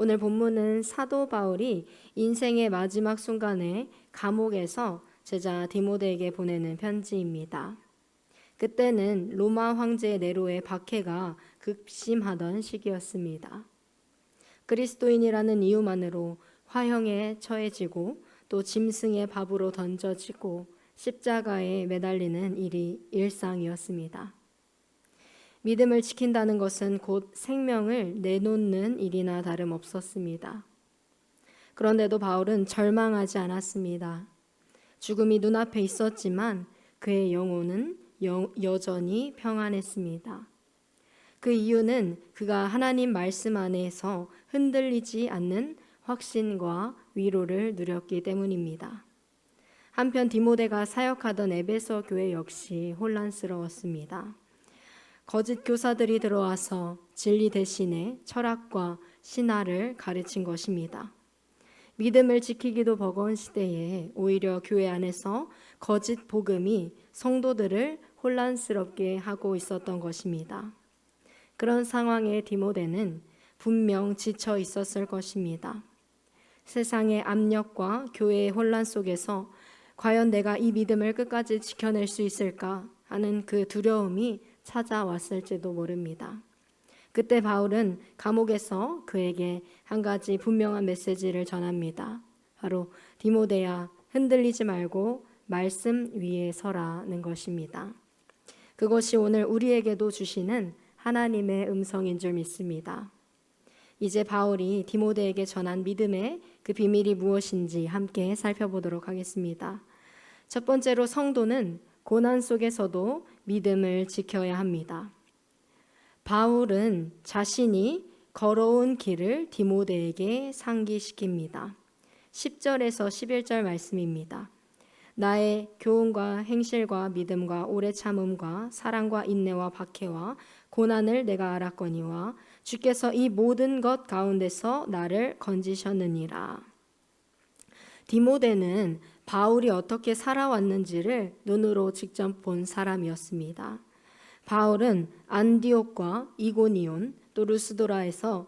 오늘 본문은 사도 바울이 인생의 마지막 순간에 감옥에서 제자 디모데에게 보내는 편지입니다. 그때는 로마 황제 네로의 박해가 극심하던 시기였습니다. 그리스도인이라는 이유만으로 화형에 처해지고 또 짐승의 밥으로 던져지고 십자가에 매달리는 일이 일상이었습니다. 믿음을 지킨다는 것은 곧 생명을 내놓는 일이나 다름없었습니다. 그런데도 바울은 절망하지 않았습니다. 죽음이 눈앞에 있었지만 그의 영혼은 여, 여전히 평안했습니다. 그 이유는 그가 하나님 말씀 안에서 흔들리지 않는 확신과 위로를 누렸기 때문입니다. 한편 디모데가 사역하던 에베소 교회 역시 혼란스러웠습니다. 거짓 교사들이 들어와서 진리 대신에 철학과 신화를 가르친 것입니다. 믿음을 지키기도 버거운 시대에 오히려 교회 안에서 거짓 복음이 성도들을 혼란스럽게 하고 있었던 것입니다. 그런 상황에 디모데는 분명 지쳐 있었을 것입니다. 세상의 압력과 교회의 혼란 속에서 과연 내가 이 믿음을 끝까지 지켜낼 수 있을까 하는 그 두려움이 찾아왔을지도 모릅니다. 그때 바울은 감옥에서 그에게 한 가지 분명한 메시지를 전합니다. 바로 디모데야 흔들리지 말고 말씀 위에 서라는 것입니다. 그것이 오늘 우리에게도 주시는 하나님의 음성인 줄 믿습니다. 이제 바울이 디모데에게 전한 믿음의 그 비밀이 무엇인지 함께 살펴보도록 하겠습니다. 첫 번째로 성도는 고난 속에서도 믿음을 지켜야 합니다. 바울은 자신이 걸어온 길을 디모데에게 상기시킵니다. 10절에서 11절 말씀입니다. 나의 교훈과 행실과 믿음과 오래 참음과 사랑과 인내와 박해와 고난을 내가 알았거니와 주께서 이 모든 것 가운데서 나를 건지셨느니라. 디모데는 바울이 어떻게 살아왔는지를 눈으로 직접 본 사람이었습니다. 바울은 안디옥과 이고니온 또 루스도라에서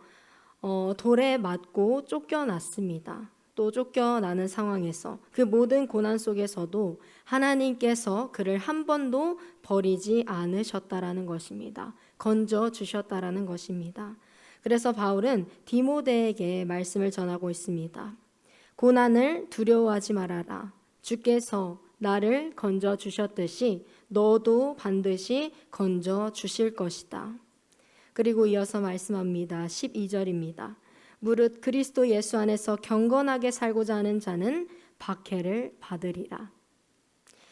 어, 돌에 맞고 쫓겨났습니다. 또 쫓겨나는 상황에서 그 모든 고난 속에서도 하나님께서 그를 한 번도 버리지 않으셨다라는 것입니다. 건져 주셨다라는 것입니다. 그래서 바울은 디모데에게 말씀을 전하고 있습니다. 고난을 두려워하지 말아라. 주께서 나를 건져 주셨듯이 너도 반드시 건져 주실 것이다. 그리고 이어서 말씀합니다. 12절입니다. 무릇 그리스도 예수 안에서 경건하게 살고자 하는 자는 박해를 받으리라.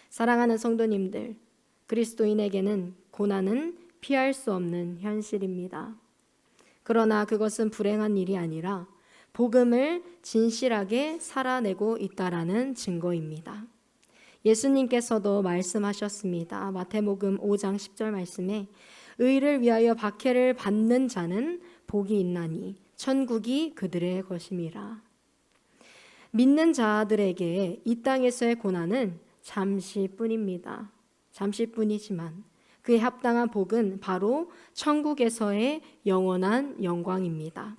사랑하는 성도님들, 그리스도인에게는 고난은 피할 수 없는 현실입니다. 그러나 그것은 불행한 일이 아니라 복음을 진실하게 살아내고 있다라는 증거입니다. 예수님께서도 말씀하셨습니다. 마태복음 5장 10절 말씀에 의를 위하여 박해를 받는 자는 복이 있나니 천국이 그들의 것임이라. 믿는 자들에게 이 땅에서의 고난은 잠시뿐입니다. 잠시뿐이지만 그에 합당한 복은 바로 천국에서의 영원한 영광입니다.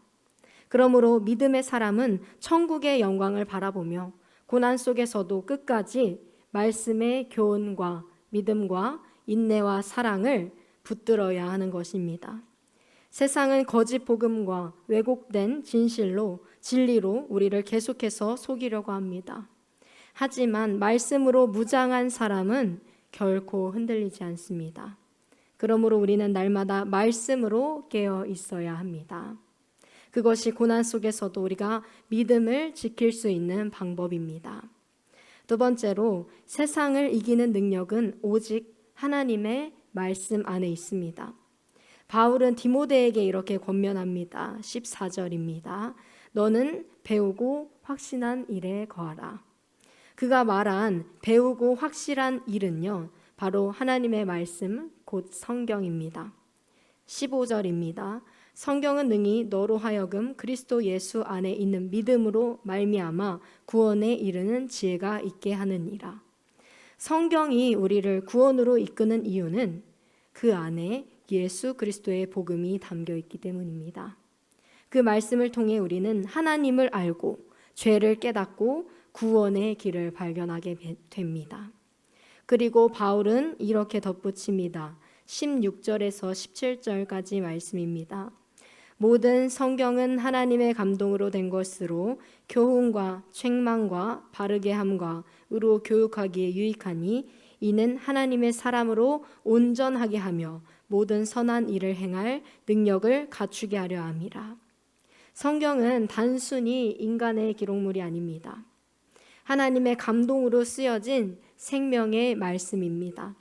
그러므로 믿음의 사람은 천국의 영광을 바라보며 고난 속에서도 끝까지 말씀의 교훈과 믿음과 인내와 사랑을 붙들어야 하는 것입니다. 세상은 거짓 복음과 왜곡된 진실로 진리로 우리를 계속해서 속이려고 합니다. 하지만 말씀으로 무장한 사람은 결코 흔들리지 않습니다. 그러므로 우리는 날마다 말씀으로 깨어 있어야 합니다. 그것이 고난 속에서도 우리가 믿음을 지킬 수 있는 방법입니다. 두 번째로 세상을 이기는 능력은 오직 하나님의 말씀 안에 있습니다. 바울은 디모데에게 이렇게 권면합니다. 14절입니다. 너는 배우고 확신한 일에 거하라. 그가 말한 배우고 확실한 일은요, 바로 하나님의 말씀, 곧 성경입니다. 15절입니다. 성경은 능히 너로 하여금 그리스도 예수 안에 있는 믿음으로 말미암아 구원에 이르는 지혜가 있게 하느니라. 성경이 우리를 구원으로 이끄는 이유는 그 안에 예수 그리스도의 복음이 담겨 있기 때문입니다. 그 말씀을 통해 우리는 하나님을 알고 죄를 깨닫고 구원의 길을 발견하게 됩니다. 그리고 바울은 이렇게 덧붙입니다. 16절에서 17절까지 말씀입니다. 모든 성경은 하나님의 감동으로 된 것으로 교훈과 책망과 바르게 함과 의로 교육하기에 유익하니 이는 하나님의 사람으로 온전하게 하며 모든 선한 일을 행할 능력을 갖추게 하려 함이라. 성경은 단순히 인간의 기록물이 아닙니다. 하나님의 감동으로 쓰여진 생명의 말씀입니다.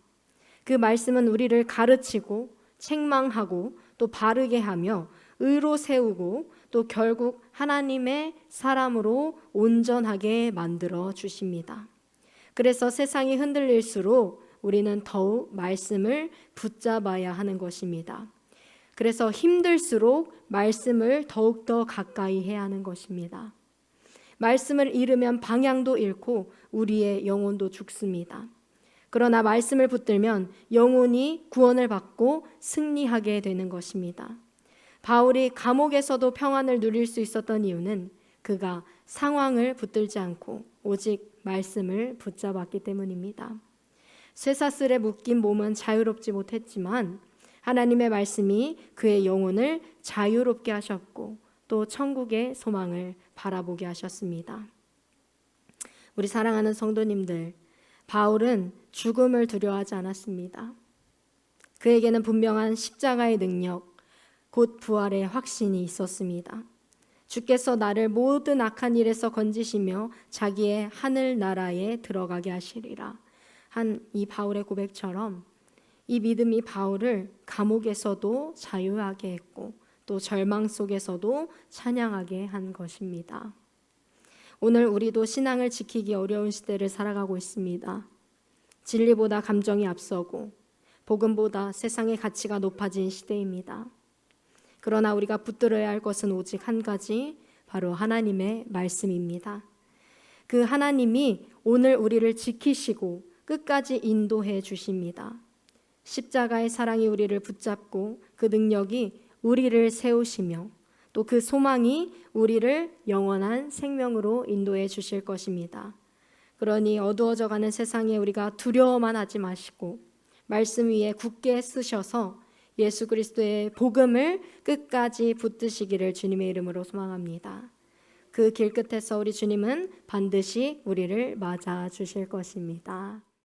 그 말씀은 우리를 가르치고 책망하고 또 바르게 하며 의로 세우고 또 결국 하나님의 사람으로 온전하게 만들어 주십니다. 그래서 세상이 흔들릴수록 우리는 더욱 말씀을 붙잡아야 하는 것입니다. 그래서 힘들수록 말씀을 더욱더 가까이 해야 하는 것입니다. 말씀을 잃으면 방향도 잃고 우리의 영혼도 죽습니다. 그러나 말씀을 붙들면 영혼이 구원을 받고 승리하게 되는 것입니다. 바울이 감옥에서도 평안을 누릴 수 있었던 이유는 그가 상황을 붙들지 않고 오직 말씀을 붙잡았기 때문입니다. 쇠사슬에 묶인 몸은 자유롭지 못했지만 하나님의 말씀이 그의 영혼을 자유롭게 하셨고 또 천국의 소망을 바라보게 하셨습니다. 우리 사랑하는 성도님들, 바울은 죽음을 두려워하지 않았습니다. 그에게는 분명한 십자가의 능력, 곧 부활의 확신이 있었습니다. 주께서 나를 모든 악한 일에서 건지시며 자기의 하늘 나라에 들어가게 하시리라. 한 이 바울의 고백처럼 이 믿음이 바울을 감옥에서도 자유하게 했고 또 절망 속에서도 찬양하게 한 것입니다. 오늘 우리도 신앙을 지키기 어려운 시대를 살아가고 있습니다. 진리보다 감정이 앞서고 복음보다 세상의 가치가 높아진 시대입니다. 그러나 우리가 붙들어야 할 것은 오직 한 가지, 바로 하나님의 말씀입니다. 그 하나님이 오늘 우리를 지키시고 끝까지 인도해 주십니다. 십자가의 사랑이 우리를 붙잡고 그 능력이 우리를 세우시며 또 그 소망이 우리를 영원한 생명으로 인도해 주실 것입니다. 그러니 어두워져 가는 세상에 우리가 두려워만 하지 마시고 말씀 위에 굳게 쓰셔서 예수 그리스도의 복음을 끝까지 붙드시기를 주님의 이름으로 소망합니다. 그 길 끝에서 우리 주님은 반드시 우리를 맞아 주실 것입니다.